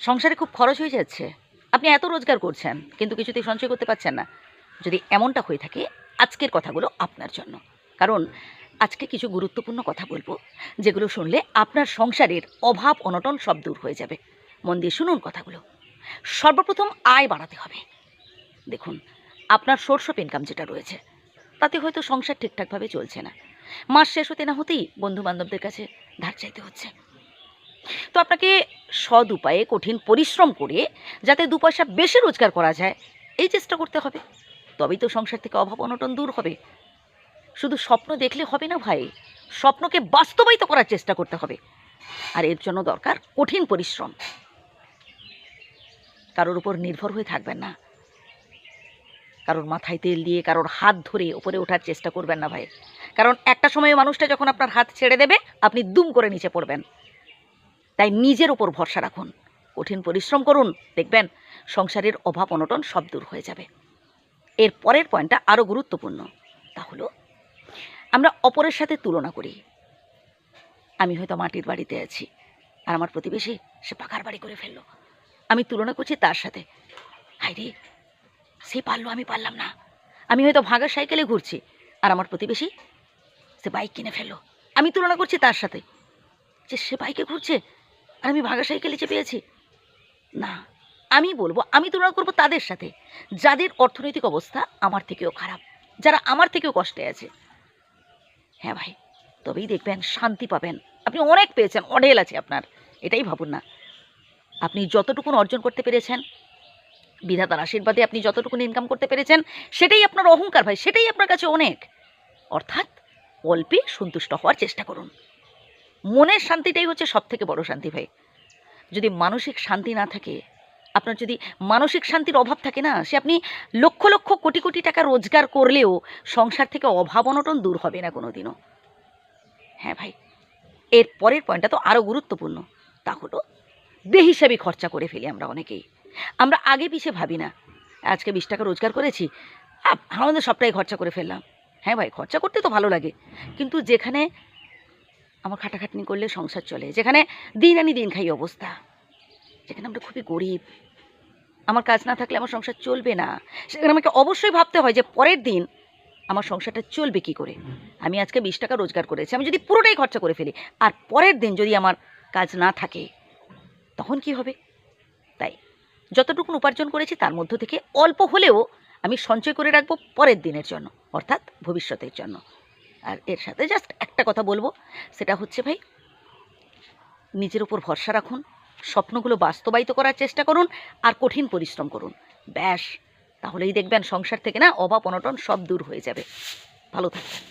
সংসারে খুব খরচ হয়ে যাচ্ছে। আপনি এত রোজগার করছেন, কিন্তু কিছুতেই সঞ্চয় করতে পারছেন না। যদি এমনটা হয়ে থাকে, আজকের কথাগুলো আপনার জন্য। কারণ, আজকে কিছু গুরুত্বপূর্ণ কথা বলব, যেগুলো শুনলে আপনার সংসারের অভাব, অনটন সব দূর হয়ে যাবে। মন দিয়ে শুনুন কথাগুলো। সর্বপ্রথম আয় বাড়াতে হবে। দেখুন, আপনার সোর্স অফ ইনকাম যেটা রয়েছে, তাতে হয়তো সংসার ঠিকঠাকভাবে চলছে না। মাস শেষ হতে না হতেই বন্ধু বান্ধবদের কাছে ধার চাইতে হচ্ছে। তো আপনাকে সৎ উপায়ে কঠিন পরিশ্রম করে যাতে দু পয়সা বেশি রোজগার করা যায়, এই চেষ্টা করতে হবে। তবেই তো সংসার থেকে অভাব অনটন দূর হবে। শুধু স্বপ্ন দেখলে হবে না ভাই, স্বপ্নকে বাস্তবায়িত করার চেষ্টা করতে হবে। আর এর জন্য দরকার কঠিন পরিশ্রম। কারোর উপর নির্ভর হয়ে থাকবেন না। কারোর মাথায় তেল দিয়ে কারোর হাত ধরে উপরে ওঠার চেষ্টা করবেন না ভাই। কারণ একটা সময়ে মানুষটা যখন আপনার হাত ছেড়ে দেবে, আপনি দুম করে নিচে পড়বেন। তাই নিজের ওপর ভরসা রাখুন। কঠিন পরিশ্রম করুন, দেখবেন সংসারের অভাব, অনটন সব দূর হয়ে যাবে। এর পরের পয়েন্টটা আরও গুরুত্বপূর্ণ, তা হলো আমরা অপরের সাথে তুলনা করি। আমি হয়তো মাটির বাড়িতে আছি আর আমার প্রতিবেশী সে পাকার বাড়ি করে ফেলল। আমি তুলনা করছি তার সাথে। হাইরে সে পারল, আমি পারলাম না। আমি হয়তো ভাঙা সাইকেলে ঘুরছি আর আমার প্রতিবেশী সে বাইক কিনে ফেলল। আমি তুলনা করছি তার সাথে। যে সে বাইকে ঘুরছে আর আমি ভাগা সাইকেলে চেপে আছি না, আমি বলব, আমি তুলনা করব তাদের সাথে। যাদের অর্থনৈতিক অবস্থা আমার থেকেও খারাপ, যারা আমার থেকেও কষ্টে আছে। হ্যাঁ ভাই, তবেই দেখবেন শান্তি পাবেন। আপনি অনেক পেয়েছেন, অঢেল আছে আপনার, এটাই ভাবুন না। আপনি যতটুকুন অর্জন করতে পেরেছেন, বিধাতার আশীর্বাদে আপনি যতটুকুন ইনকাম করতে পেরেছেন, সেটাই আপনার অহংকার ভাই, সেটাই আপনার কাছে অনেক। অর্থাৎ অল্পে সন্তুষ্ট হওয়ার চেষ্টা করুন। মনের শান্তিটাই হচ্ছে সব থেকে বড় শান্তি ভাই। যদি মানসিক শান্তি না থাকে, আপনার যদি মানসিক শান্তির অভাব থাকে না, সে আপনি লক্ষ লক্ষ কোটি কোটি টাকা রোজগার করলেও সংসার থেকে অভাব অনটন দূর হবে না কোনো দিনও হ্যাঁ ভাই, এর পরের পয়েন্টটা তো আরও গুরুত্বপূর্ণ। তা হলো বেহিসাবি খরচা করে ফেলি আমরা অনেকেই। আমরা আগে পিছিয়ে ভাবি না, আজকে বিশ টাকা রোজগার করেছি আমাদের সবটাই খরচা করে ফেললাম। হ্যাঁ ভাই, খরচা করতে তো ভালো লাগে, কিন্তু যেখানে আমার খাটাখাটনি করলে সংসার চলে। যেখানে দিন আনি দিন খাই অবস্থা। যেখানে আমরা খুবই গরিব। আমার কাজ না থাকলে আমার সংসার চলবে না। সেখানে আমাকে অবশ্যই ভাবতে হয় যে পরের দিন আমার সংসারটা চলবে কি করে? আমি আজকে বিশ টাকা রোজগার করেছি। আমি যদি পুরোটাই খরচা করে ফেলি, আর পরের দিন যদি আমার কাজ না থাকে, তখন কি হবে? তাই যতটুকুন উপার্জন করেছি, তার মধ্য থেকে অল্প হলেও আমি সঞ্চয় করে রাখব পরের দিনের জন্য, অর্থাৎ ভবিষ্যতের জন্য। আর এর সাথে জাস্ট একটা কথা বলব। সেটা হচ্ছে ভাই, নিজের উপর ভরসা রাখুন, স্বপ্নগুলো বাস্তবায়িত করার চেষ্টা করুন আর কঠিন পরিশ্রম করুন। ব্যাস, তাহলেই দেখবেন সংসার থেকে না অভাব, অনটন সব দূর হয়ে যাবে। ভালো থাকবেন।